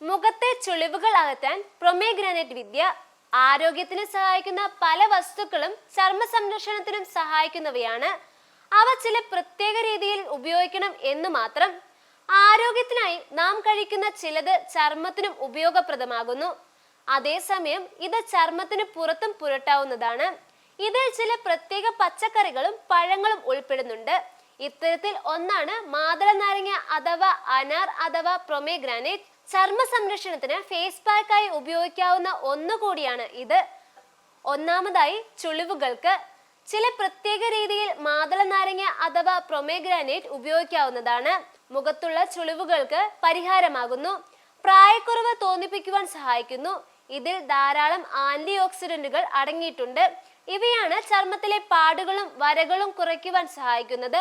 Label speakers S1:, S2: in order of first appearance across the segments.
S1: മുഖത്തെ ചുളിവുകൾ അകറ്റാൻ പ്രൊമേഗ്രാനൈറ്റ് വിദ്യ ആരോഗ്യത്തിന് സഹായിക്കുന്ന പല വസ്തുക്കളും ചർമ്മ സംരക്ഷണത്തിനും സഹായിക്കുന്നവയാണ്. അവ ചില പ്രത്യേക രീതിയിൽ ഉപയോഗിക്കണം എന്ന് മാത്രം ആരോഗ്യത്തിനായി നാം കഴിക്കുന്ന ചിലത് ചർമ്മത്തിനും ഉപയോഗപ്രദമാകുന്നു. അതേസമയം ഇത് ചർമ്മത്തിന് പുറത്തും പുരട്ടാവുന്നതാണ്. ഇതിൽ ചില പ്രത്യേക പച്ചക്കറികളും പഴങ്ങളും ഉൾപ്പെടുന്നുണ്ട്. ഇത്തരത്തിൽ ഒന്നാണ് മാതള നാരങ്ങ അഥവാ അനാർ അഥവാ പ്രൊമേഗ്രാനൈറ്റ്. ചർമ്മ സംരക്ഷണത്തിന് ഫേസ് പാക്കായി ഉപയോഗിക്കാവുന്ന ഒന്നുകൂടിയാണ് ഇത്. ഒന്നാമതായി ചുളിവുകൾക്ക് ചില പ്രത്യേക രീതിയിൽ മാതള നാരങ്ങ അഥവാ പ്രൊമേഗ്രാനേറ്റ് ഉപയോഗിക്കാവുന്നതാണ്. മുഖത്തുള്ള ചുളിവുകൾക്ക് പരിഹാരമാകുന്നു. പ്രായക്കുറവ് തോന്നിപ്പിക്കുവാൻ സഹായിക്കുന്നു. ഇതിൽ ധാരാളം ആന്റി ഓക്സിഡന്റുകൾ അടങ്ങിയിട്ടുണ്ട്. ഇവയാണ് ചർമ്മത്തിലെ പാടുകളും വരകളും കുറയ്ക്കുവാൻ സഹായിക്കുന്നത്.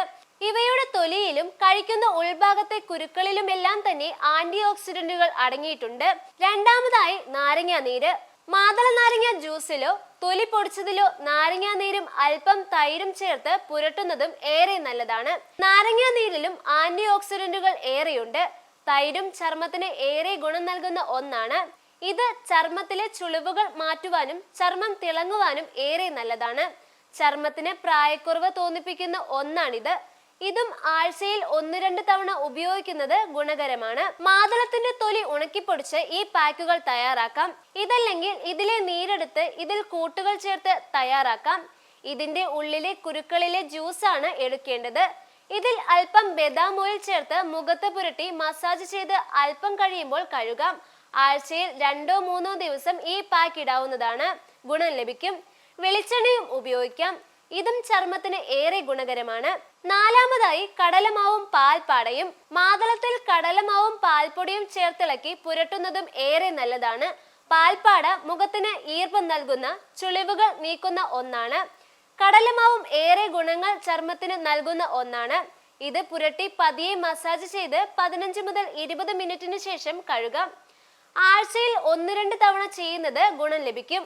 S1: ഇവയുടെ തൊലിയിലും കഴിക്കുന്ന ഉൾഭാഗത്തെ കുരുക്കളിലും എല്ലാം തന്നെ ആന്റി ഓക്സിഡന്റുകൾ അടങ്ങിയിട്ടുണ്ട്. രണ്ടാമതായി നാരങ്ങ നീര്. മാതള നാരങ്ങ ജ്യൂസിലോ തൊലി പൊടിച്ചതിലോ നാരങ്ങ നീരും അല്പം തൈരും ചേർത്ത് പുരട്ടുന്നതും ഏറെ നല്ലതാണ്. നാരങ്ങ നീരിലും ആന്റി ഓക്സിഡന്റുകൾ ഏറെയുണ്ട്. തൈരും ചർമ്മത്തിന് ഏറെ ഗുണം നൽകുന്ന ഒന്നാണ്. ഇത് ചർമ്മത്തിലെ ചുളിവുകൾ മാറ്റുവാനും ചർമ്മം തിളങ്ങുവാനും ഏറെ നല്ലതാണ്. ചർമ്മത്തിന് പ്രായക്കുറവ് തോന്നിപ്പിക്കുന്ന ഒന്നാണിത്. ഇതും ആഴ്ചയിൽ ഒന്ന് രണ്ട് തവണ ഉപയോഗിക്കുന്നത് ഗുണകരമാണ്. മാതളത്തിന്റെ തൊലി ഉണക്കിപ്പൊടിച്ച് ഈ പാക്കുകൾ തയ്യാറാക്കാം. ഇതല്ലെങ്കിൽ ഇതിലെ നീരെടുത്ത് ഇതിൽ കൂട്ടുകൾ ചേർത്ത് തയ്യാറാക്കാം. ഇതിന്റെ ഉള്ളിലെ കുരുക്കളിലെ ജ്യൂസാണ് എടുക്കേണ്ടത്. ഇതിൽ അല്പം ബദാം ഓയിൽ ചേർത്ത് മുഖത്ത് പുരട്ടി മസാജ് ചെയ്ത് അല്പം കഴിയുമ്പോൾ കഴുകാം. ആഴ്ചയിൽ രണ്ടോ മൂന്നോ ദിവസം ഈ പാക്ക് ഇടാവുന്നതാണ് ഗുണം ലഭിക്കും. വെളിച്ചെണ്ണയും ഉപയോഗിക്കാം. ഇതും ചർമ്മത്തിന് ഏറെ ഗുണകരമാണ്. നാലാമതായി കടലമാവും പാൽപ്പാടയും. മാതളത്തിൽ കടലമാവും പാൽപ്പൊടിയും ചേർത്തിളക്കി പുരട്ടുന്നതും ഏറെ നല്ലതാണ്. പാൽപ്പാട മുഖത്തിന് ഈർപ്പം നൽകുന്ന ചുളിവുകൾ നീക്കുന്ന ഒന്നാണ്. കടലമാവും ഏറെ ഗുണങ്ങൾ ചർമ്മത്തിന് നൽകുന്ന ഒന്നാണ്. ഇത് പുരട്ടി പതിയെ മസാജ് ചെയ്ത് പതിനഞ്ച് മുതൽ ഇരുപത് മിനിറ്റിന് ശേഷം കഴുകാം. ആഴ്ചയിൽ ഒന്ന് രണ്ട് തവണ ചെയ്യുന്നത് ഗുണം ലഭിക്കും.